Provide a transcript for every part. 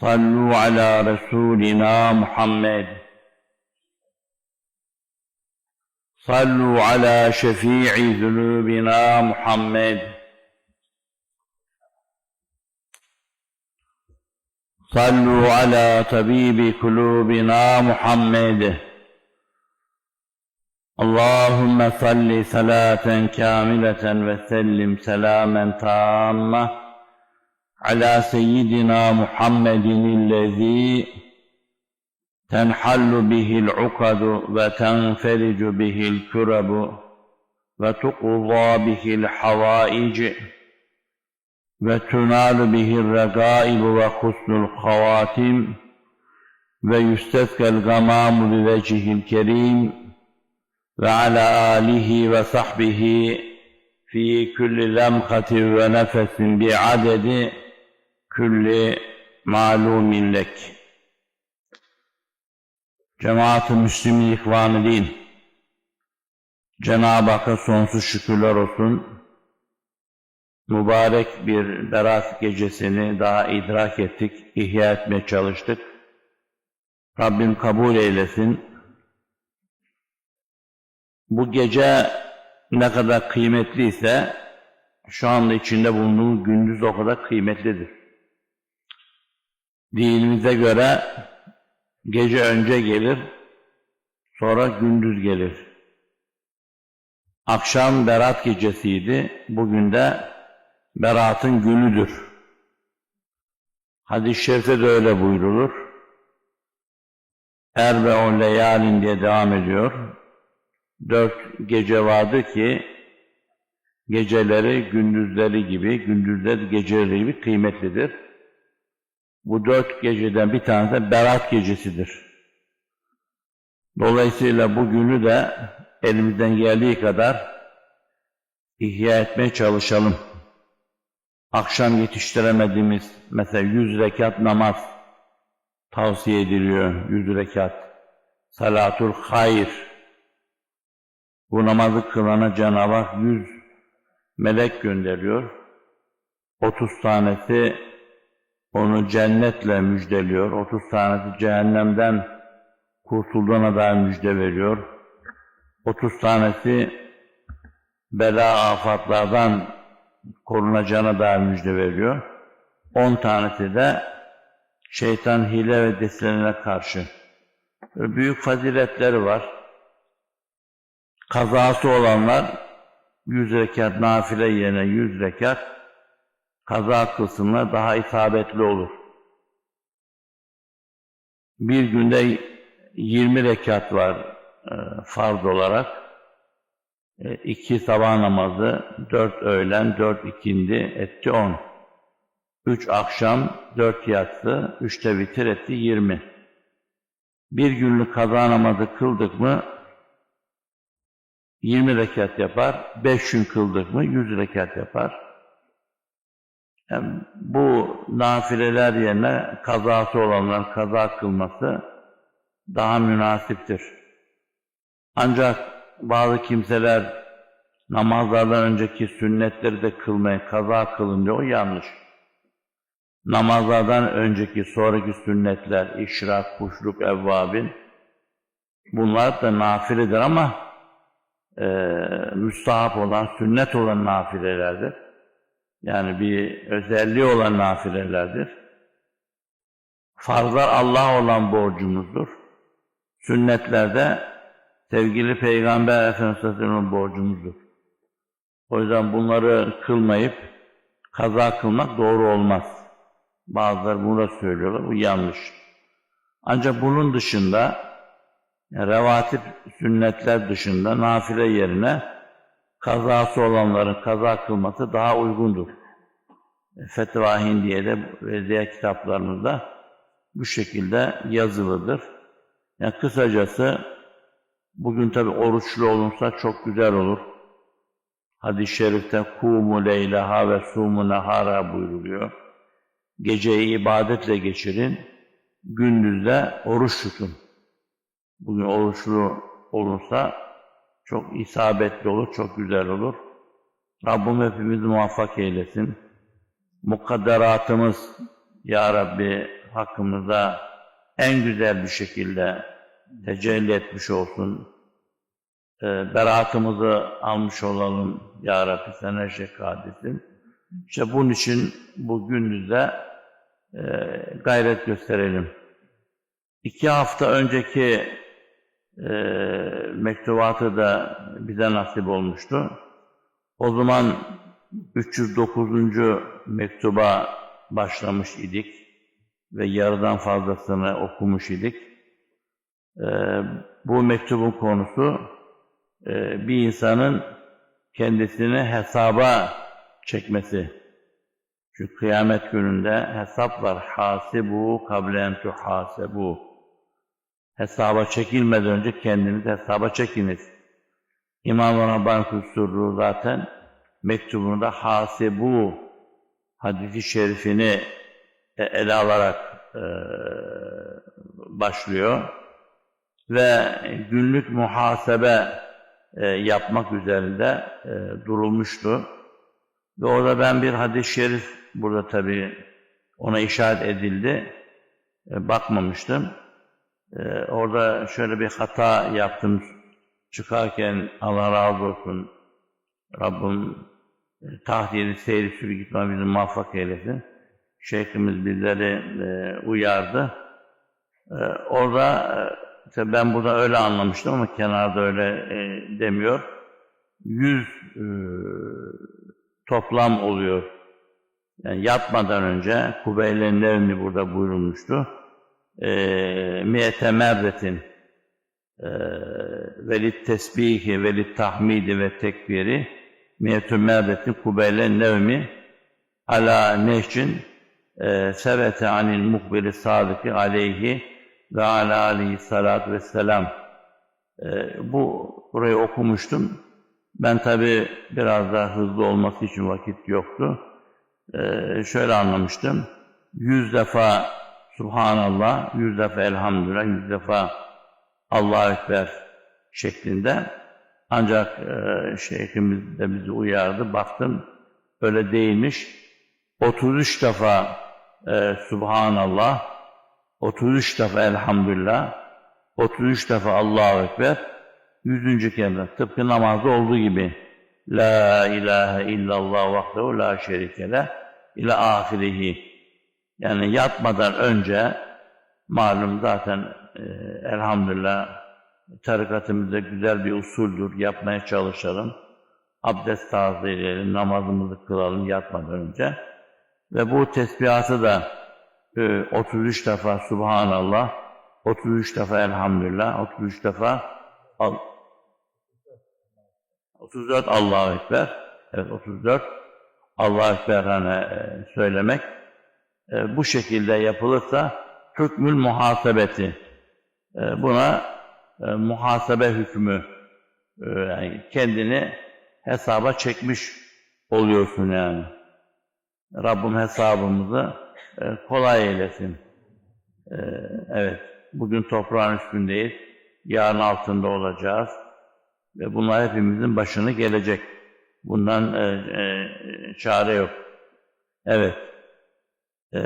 صلوا على رسولنا محمد صلوا على شفيع ذنوبنا محمد صلوا على طبيب قلوبنا محمد اللهم صل صلاة كاملة وسلم سلاما تاما على سيدنا محمد الذي تنحل به العقد وتنفرج به الكرب وتقضى به الحوائج وتنال به الرغائب وحسن الخواتم ويستسقى الغمام بوجهه الكريم وعلى آله وصحبه في كل لمحة ونفس بعدد külli malumin lek. Cemaat-ı Müslümin ihvanı değil. Cenab-ı Hakk'a sonsuz şükürler olsun. Mübarek bir berat gecesini daha idrak ettik, ihya etmeye çalıştık. Rabbim kabul eylesin. Bu gece ne kadar kıymetliyse şu anda içinde bulunduğumuz gündüz o kadar kıymetlidir. Dinimize göre gece önce gelir, sonra gündüz gelir. Akşam berat gecesiydi, bugün de beratın günüdür. Hadis-i şerifte de öyle buyrulur. Er ve on leyalin diye devam ediyor. Dört gece vardı ki, geceleri gündüzleri gibi, gündüzleri geceleri gibi kıymetlidir. Bu dört geceden bir tanesi Berat gecesidir. Dolayısıyla bu günü de elimizden geldiği kadar ihya etmeye çalışalım. Akşam yetiştiremediğimiz mesela yüz rekat namaz tavsiye ediliyor. Yüz rekat. Salatul hayr. Bu namazı kılana Cenab-ı Hak yüz melek gönderiyor. Otuz tanesi onu cennetle müjdeliyor. 30 tanesi cehennemden kurtulduğuna dair müjde veriyor. 30 tanesi bela afatlardan korunacağına dair müjde veriyor. 10 tanesi de şeytan hile ve desinlerine karşı. Büyük faziletleri var. Kazası olanlar 100 rekat nafile yerine 100 rekat kaza kılsınlar daha isabetli olur. Bir günde 20 rekat var e, farz olarak. E, iki sabah namazı, dört öğlen, dört ikindi etti on. Üç akşam, dört yatsı, üçte bitir etti yirmi. Bir günlük kaza namazı kıldık mı 20 rekat yapar. Beş gün kıldık mı 100 rekat yapar. Yani bu nafileler yerine kazası olanlar kaza kılması daha münasiptir. Ancak bazı kimseler namazlardan önceki sünnetleri de kılmaya kaza kılınca o yanlış. Namazlardan önceki sonraki sünnetler, işrak, kuşluk, evvabin bunlar da nafiledir ama e, müstahap olan, sünnet olan nafilelerdir. Yani bir özelliği olan nafilelerdir. Farzlar Allah olan borcumuzdur. Sünnetlerde sevgili Peygamber Efendimiz'in borcumuzdur. O yüzden bunları kılmayıp kaza kılmak doğru olmaz. Bazıları bunu da söylüyorlar. Bu yanlış. Ancak bunun dışında revatip sünnetler dışında nafile yerine kazası olanların kaza kılması daha uygundur. Fetva Hindiye'de ve diğer kitaplarımızda bu şekilde yazılıdır. Yani kısacası bugün tabi oruçlu olunsa çok güzel olur. Hadis-i şerifte kumu leylaha ve sumu nehara buyuruluyor. Geceyi ibadetle geçirin, gündüzde oruç tutun. Bugün oruçlu olursa çok isabetli olur, çok güzel olur. Rabbim hepimizi muvaffak eylesin. Mukadderatımız Ya Rabbi hakkımızda en güzel bir şekilde tecelli etmiş olsun. Ee, beraatımızı almış olalım Ya Rabbi sen her şey kadirsin. İşte bunun için bu gündüzde e, gayret gösterelim. İki hafta önceki e, mektubatı da bize nasip olmuştu. O zaman 309. mektuba başlamış idik ve yarıdan fazlasını okumuş idik. E, bu mektubun konusu e, bir insanın kendisini hesaba çekmesi. Çünkü kıyamet gününde hesap var. Hasibu kablen tuhasebu. Hesaba çekilmeden önce kendiniz hesaba çekiniz. İmam Rabbani Kusurru zaten mektubunda hasibu hadisi şerifini e, ele alarak e, başlıyor ve günlük muhasebe e, yapmak üzerinde durulmuştu. Ve orada ben bir hadis-i şerif burada tabii ona işaret edildi. Bakmamıştım. E, orada şöyle bir hata yaptım. Çıkarken Allah razı olsun. Rabbim e, tahdiri seyri sürü gitme bizi muvaffak eylesin. Şeyhimiz bizleri e, uyardı. E, orada işte ben burada öyle anlamıştım ama kenarda öyle e, demiyor. Yüz e, toplam oluyor. Yani yatmadan önce Kubeyle'nin evni burada buyurulmuştu. Velit tahmidi ve tekbiri miyetü merretin Kubeyle'nin nevmi ala nehcin e, sevete anil muhbiri sadıkı aleyhi ve ala aleyhissalatü vesselam e, bu burayı okumuştum. Ben tabi biraz daha hızlı olması için vakit yoktu. Ee, şöyle anlamıştım. Yüz defa Subhanallah, yüz defa Elhamdülillah, yüz defa Allahu Ekber şeklinde. Ancak e, şeyhimiz de bizi uyardı. Baktım öyle değilmiş. 33 defa e, Subhanallah, 33 defa Elhamdülillah, 33 defa Allahu Ekber, Yüzüncü kelime tıpkı namazda olduğu gibi La ilahe illallah vahdehu la şerike le ila ahirihi yani yatmadan önce malum zaten e, elhamdülillah tarikatımızda güzel bir usuldür yapmaya çalışalım. Abdest tazeleyelim, namazımızı kılalım yatmadan önce. Ve bu tesbihatı da e, 33 defa Subhanallah, 33 defa Elhamdülillah, 33 defa Al 34 Allahu Ekber. Evet 34 Allahu Ekber hani e, söylemek. E, bu şekilde yapılırsa hükmül muhasebeti. E, buna e, muhasebe hükmü yani kendini hesaba çekmiş oluyorsun yani. Rabbim hesabımızı kolay eylesin. Evet, bugün toprağın üstündeyiz. Yarın altında olacağız. Ve bunlar hepimizin başına gelecek. Bundan çare yok. Evet. E,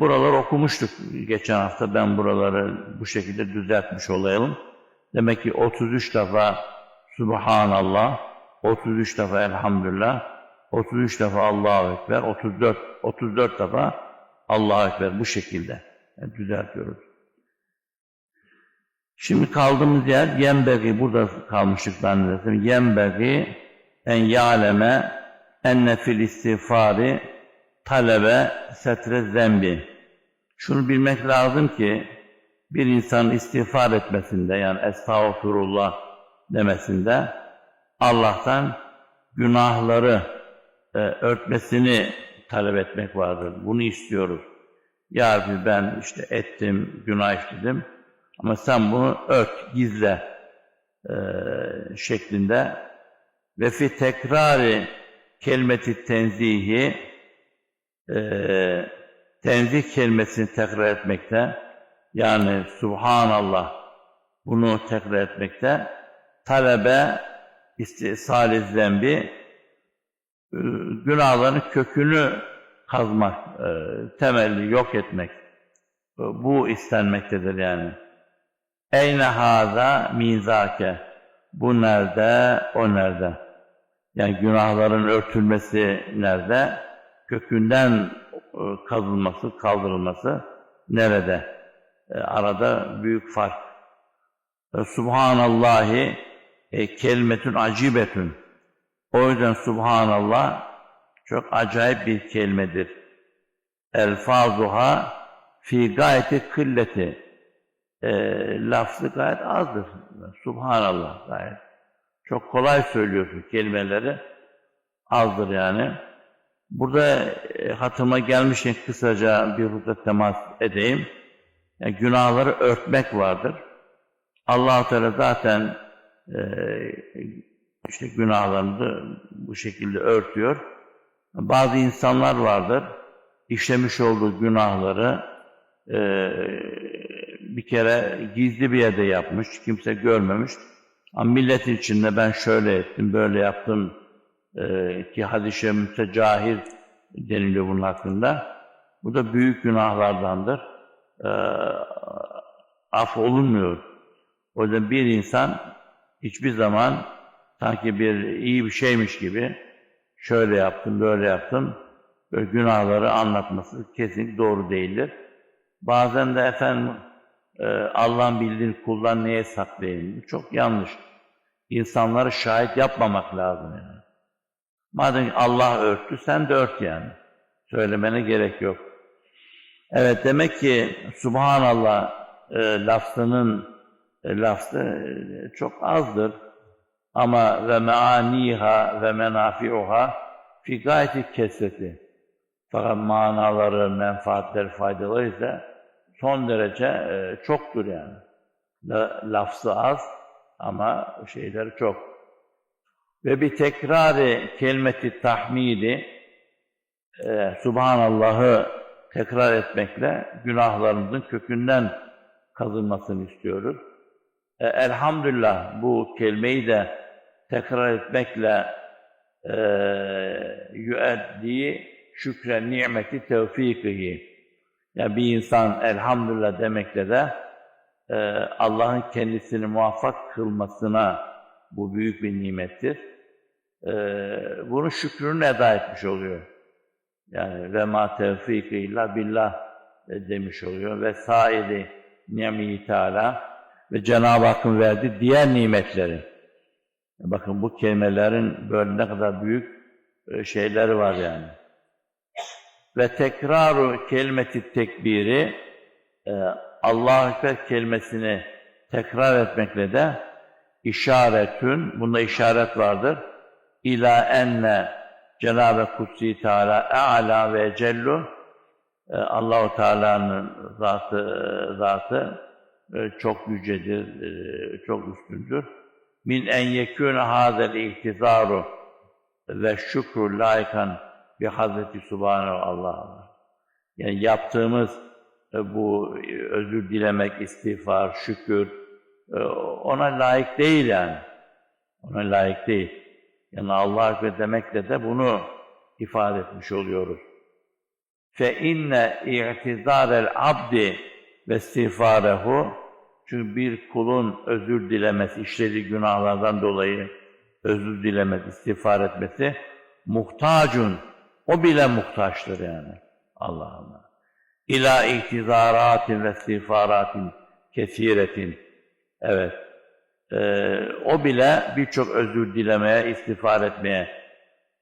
buraları okumuştuk geçen hafta. Ben buraları bu şekilde düzeltmiş olayım. Demek ki 33 defa Subhanallah, 33 defa Elhamdülillah, 33 defa Allahu Ekber, 34, 34 defa Allahu Ekber bu şekilde yani düzeltiyoruz. Şimdi kaldığımız yer Yenbegi, burada kalmıştık zannedersem. Yenbegi en ya'leme enne fil istiğfari talebe setre zembi. Şunu bilmek lazım ki bir insan istiğfar etmesinde yani estağfurullah demesinde Allah'tan günahları e, örtmesini talep etmek vardır. Bunu istiyoruz. Ya Rabbi ben işte ettim, günah işledim ama sen bunu ört, gizle e, şeklinde ve fi tekrari kelimeti tenzihi e, tenzih kelimesini tekrar etmekte yani Subhanallah bunu tekrar etmekte talebe istisal zembi günahların kökünü kazmak, e, temelli yok etmek. Bu istenmektedir yani. Eyne haza mizake. Bu nerede, o nerede? Yani günahların örtülmesi nerede? Kökünden e, kazılması, kaldırılması nerede? E, Arada büyük fark. E, Subhanallahi e, kelimetün acibetün. O yüzden Subhanallah çok acayip bir kelimedir. Elfazuha fi gayeti kılleti. E, lafzı gayet azdır. Subhanallah gayet. Çok kolay söylüyorsun kelimeleri. Azdır yani. Burada e, hatıma gelmişken kısaca bir hususa temas edeyim. Yani günahları örtmek vardır. allah Teala zaten e, işte günahlarını bu şekilde örtüyor. Bazı insanlar vardır, işlemiş olduğu günahları e, bir kere gizli bir yerde yapmış, kimse görmemiş. Ama milletin içinde ben şöyle ettim, böyle yaptım e, ki mütecahir deniliyor bunun hakkında. Bu da büyük günahlardandır. E, af olunmuyor. O yüzden bir insan hiçbir zaman sanki bir iyi bir şeymiş gibi şöyle yaptım, böyle yaptım, böyle günahları anlatması kesinlikle doğru değildir. Bazen de efendim e, Allah'ın bildiğini kuldan neye saklayayım? Bu çok yanlış. İnsanları şahit yapmamak lazım yani. Madem Allah örttü, sen de ört yani. Söylemene gerek yok. Evet demek ki Subhanallah e, lafzının e, lafzı e, çok azdır. Ama ve meaniha ve menafiuha fi gayeti kesreti. Fakat manaları, menfaatleri, faydaları ise son derece e, çoktur yani. La, lafzı az ama şeyleri çok. Ve bir tekrarı kelimeti tahmidi e, Subhanallah'ı tekrar etmekle günahlarımızın kökünden kazınmasını istiyoruz. E, elhamdülillah bu kelimeyi de tekrar etmekle e, yüeddi şükre nimeti tevfikihi. Yani bir insan elhamdülillah demekle de e, Allah'ın kendisini muvaffak kılmasına bu büyük bir nimettir. E, bunu şükrünü eda etmiş oluyor. Yani ve ma tevfik illa billah e, demiş oluyor ve sairi ni'mi teala ve Cenab-ı Hakk'ın verdiği diğer nimetleri. Bakın bu kelimelerin böyle ne kadar büyük e, şeyleri var yani. Ve tekraru kelimeti tekbiri e, Allah-u Ekber kelimesini tekrar etmekle de işaretün, bunda işaret vardır. İla enne Cenab-ı Kutsi Teala E'ala ve Cellu e, Allahu Teala'nın zatı zatı e, çok yücedir, e, çok üstündür. Min en yekûne hâzel ihtizaru ve şükru layıkan bir Hazreti Subhanahu Allah. Yani yaptığımız bu özür dilemek, istiğfar, şükür ona layık değil yani. Ona layık değil. Yani Allah ve demekle de bunu ifade etmiş oluyoruz. Fe inne i'tizarel abdi ve istiğfarehu çünkü bir kulun özür dilemesi, işlediği günahlardan dolayı özür dilemesi, istiğfar etmesi muhtacun. O bile muhtaçtır yani. Allah Allah. İla ihtizaratin ve istiğfaratin kesiretin. Evet. Ee, o bile birçok özür dilemeye, istiğfar etmeye.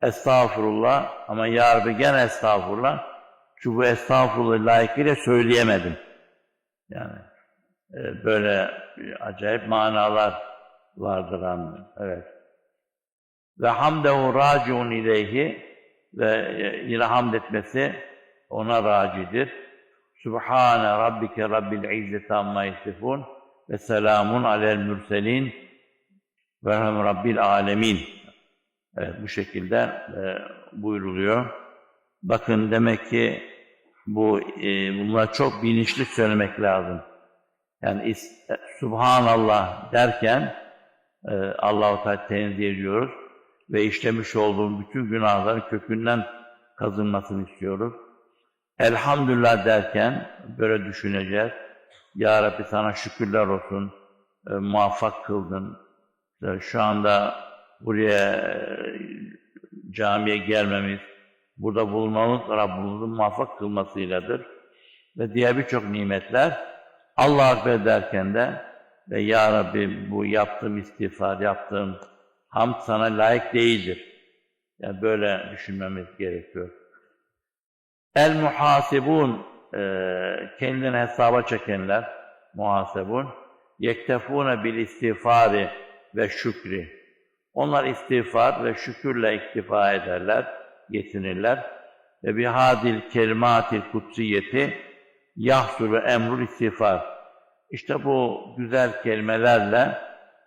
Estağfurullah ama ya Rabbi gene estağfurullah. Çünkü bu estağfurullah layıkıyla söyleyemedim. Yani e, böyle acayip manalar vardır hamdın. Evet. Ve hamdehu raciun ileyhi ve e, yine hamd etmesi ona racidir. Subhane rabbike rabbil izzeti amma yasifun ve selamun alel mürselin ve rabbil alemin. Evet, bu şekilde e, buyuruluyor. Bakın demek ki bu e, bunlar çok bilinçli söylemek lazım. Yani is- e, Subhanallah derken e, Allah-u Teala ediyoruz ve işlemiş olduğum bütün günahların kökünden kazınmasını istiyoruz. Elhamdülillah derken böyle düşüneceğiz. Ya Rabbi sana şükürler olsun, e, muvaffak kıldın. E, şu anda buraya e, camiye gelmemiz, burada bulunmamız Rabbimizin muvaffak kılmasıyladır. Ve diğer birçok nimetler Allah Ekber derken de ve Ya Rabbi bu yaptığım istiğfar, yaptığım hamd sana layık değildir. Yani böyle düşünmemiz gerekiyor. El muhasibun kendini hesaba çekenler muhasebun yektefune bil istiğfari ve şükri. Onlar istiğfar ve şükürle iktifa ederler, yetinirler. Ve bihadil kelimatil kutsiyeti yahsuru emrul istiğfar. İşte bu güzel kelimelerle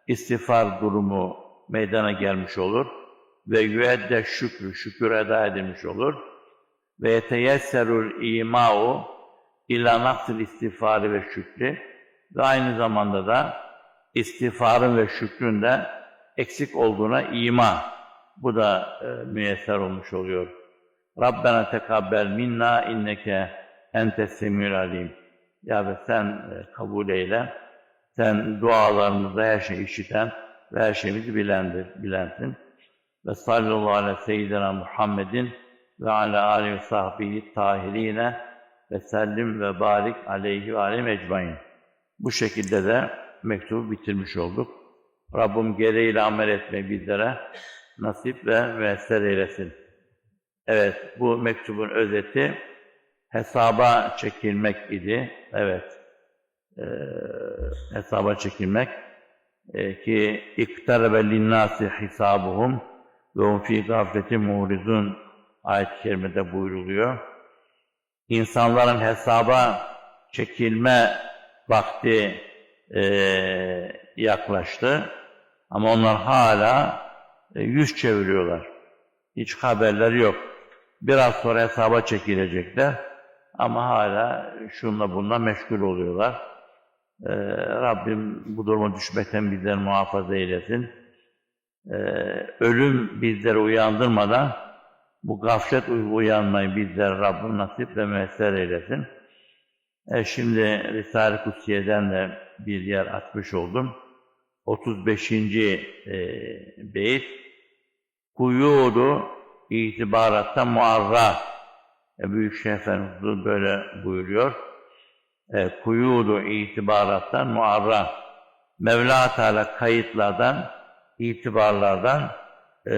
istiğfar durumu meydana gelmiş olur ve yüedde şükrü, şükür eda edilmiş olur ve yeteyesserul ima'u ila naksil istiğfarı ve şükri ve aynı zamanda da istiğfarın ve şükrün de eksik olduğuna ima. Bu da e, müyesser olmuş oluyor. Rabbena tekabbel minna inneke ente semîl alim. Ya Rabbi sen e, kabul eyle. Sen dualarımızda her şeyi işiten ve her şeyimizi bilendir, bilensin. Ve sallallahu aleyhi ve seyyidina Muhammedin ve ala aleyhi ve sahbihi tahirine ve sellim ve barik aleyhi ve aleyhi ecmain. Bu şekilde de mektubu bitirmiş olduk. Rabbim gereğiyle amel etmeyi bizlere nasip ve müesser eylesin. Evet, bu mektubun özeti hesaba çekilmek idi. Evet, ee, hesaba çekilmek ee, ki iktarebe linnâsi hisabuhum ve hum fî gafletin muğrizun ayet-i kerimede buyruluyor. İnsanların hesaba çekilme vakti eee, yaklaştı ama onlar hala e, yüz çeviriyorlar. Hiç haberleri yok. Biraz sonra hesaba çekilecekler ama hala şunla bununla meşgul oluyorlar. Ee, Rabbim bu duruma düşmekten bizleri muhafaza eylesin. Ee, ölüm bizleri uyandırmadan bu gaflet uy- uyanmayı bizlere Rabbim nasip ve müesser eylesin. E, şimdi Risale-i Kutsiye'den de bir yer açmış oldum. 35. E, beyt Kuyudu itibaratta muarra e, Büyük Şeyh Efendimiz böyle buyuruyor. E, kuyudu itibarattan muarra Mevla Teala kayıtlardan, itibarlardan e,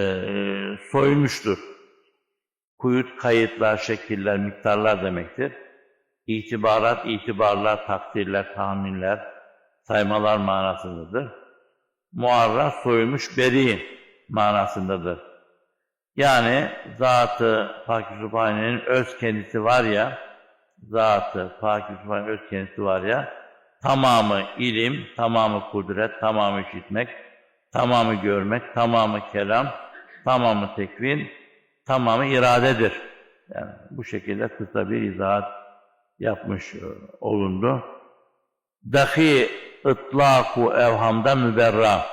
soymuştur. Kuyut kayıtlar, şekiller, miktarlar demektir. İtibarat, itibarlar, takdirler, tahminler, saymalar manasındadır. Muarra soymuş beri manasındadır. Yani zatı Pak-ı Sübhane'nin öz kendisi var ya, zatı Pak-ı Sübhane'nin öz kendisi var ya, tamamı ilim, tamamı kudret, tamamı işitmek, tamamı görmek, tamamı kelam, tamamı tekvin, tamamı iradedir. Yani bu şekilde kısa bir izahat yapmış e, olundu. Dahi ıtlaku evhamda müberra.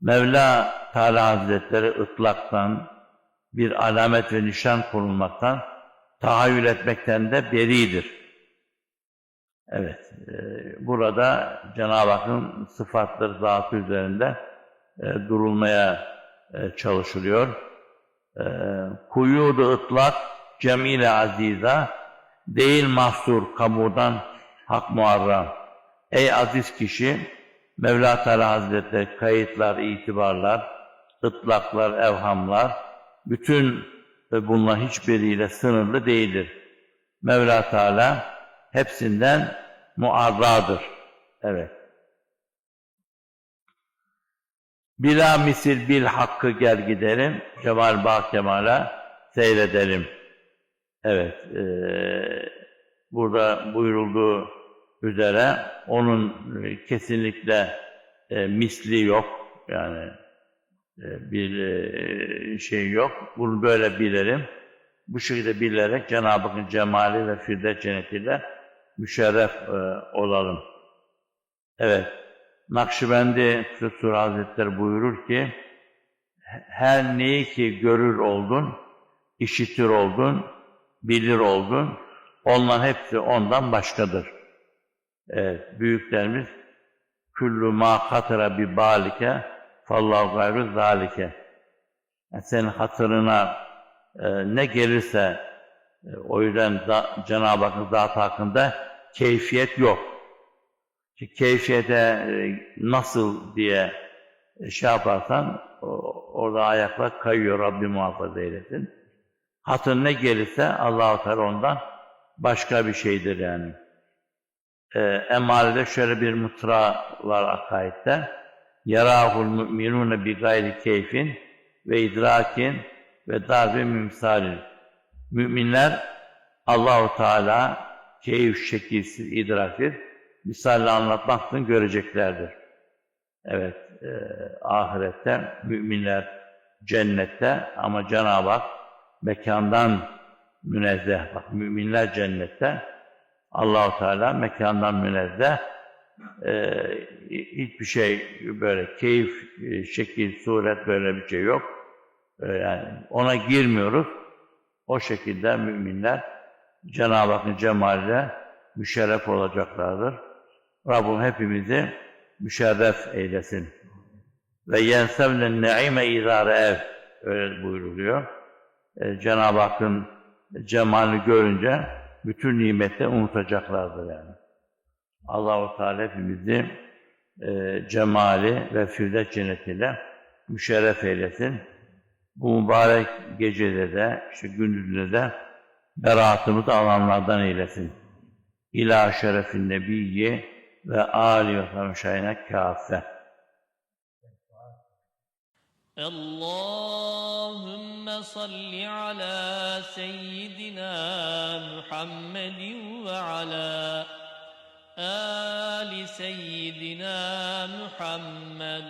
Mevla Teala Hazretleri ıtlaktan, bir alamet ve nişan konulmaktan, tahayyül etmekten de beridir. Evet, e, burada Cenab-ı Hakk'ın sıfatları, zatı üzerinde e, durulmaya e, çalışılıyor. E, Kuyudu ıtlak, cemile aziza, değil mahsur kamudan hak muarram. Ey aziz kişi, Mevla Teala Hazretleri kayıtlar, itibarlar, ıtlaklar, evhamlar, bütün e, bunlar hiçbiriyle sınırlı değildir. Mevla Teala hepsinden muarradır. Evet. Bila misil bil hakkı gel gidelim, Cemal Bağ Kemal'a seyredelim. Evet, eee, burada buyurulduğu üzere onun e, kesinlikle e, misli yok. Yani e, bir e, şey yok. Bunu böyle bilirim. Bu şekilde bilerek Cenab-ı Hakk'ın cemali ve firdet cennetiyle müşerref e, olalım. Evet. Nakşibendi Fütur Hazretleri buyurur ki her neyi ki görür oldun, işitir oldun, bilir oldun, onların hepsi ondan başkadır. Evet, büyüklerimiz küllü ma katara bi balike fallahu gayru zalike. Yani senin hatırına e, ne gelirse e, o yüzden da, Cenab-ı Hakk'ın zatı hakkında keyfiyet yok. Ki keyfiyete e, nasıl diye şey yaparsan orada ayaklar kayıyor Rabbim muhafaza eylesin. Hatır ne gelirse Allah-u Teala ondan başka bir şeydir yani. Ee, Emare'de şöyle bir mıtra var akaidde. Yarahul müminune bi gayri keyfin ve idrakin ve darbi mümsalin. Müminler Allahu Teala keyif şekilsiz, idraksiz misalle anlatmaksızın göreceklerdir. Evet, e, ahirette müminler cennette ama Cenab-ı Hak mekandan münezzeh. Bak müminler cennette, Allahu Teala mekandan münezzeh. E, hiçbir şey böyle keyif, e, şekil, suret böyle bir şey yok. E, yani ona girmiyoruz. O şekilde müminler Cenab-ı Hakk'ın cemaliyle müşerref olacaklardır. Rabbim hepimizi müşerref eylesin. Ve yensevne ne'ime izâre ev. Öyle buyruluyor. E, Cenab-ı Hakk'ın cemalini görünce bütün nimette unutacaklardır yani. Allah-u Teala hepimizi e, cemali ve firdet cennetiyle müşerref eylesin. Bu mübarek gecede de, işte gündüzde de beraatımızı alanlardan eylesin. İlâ şerefin nebiyyi ve samşayna kâfe. اللهم صل على سيدنا محمد وعلى آل سيدنا محمد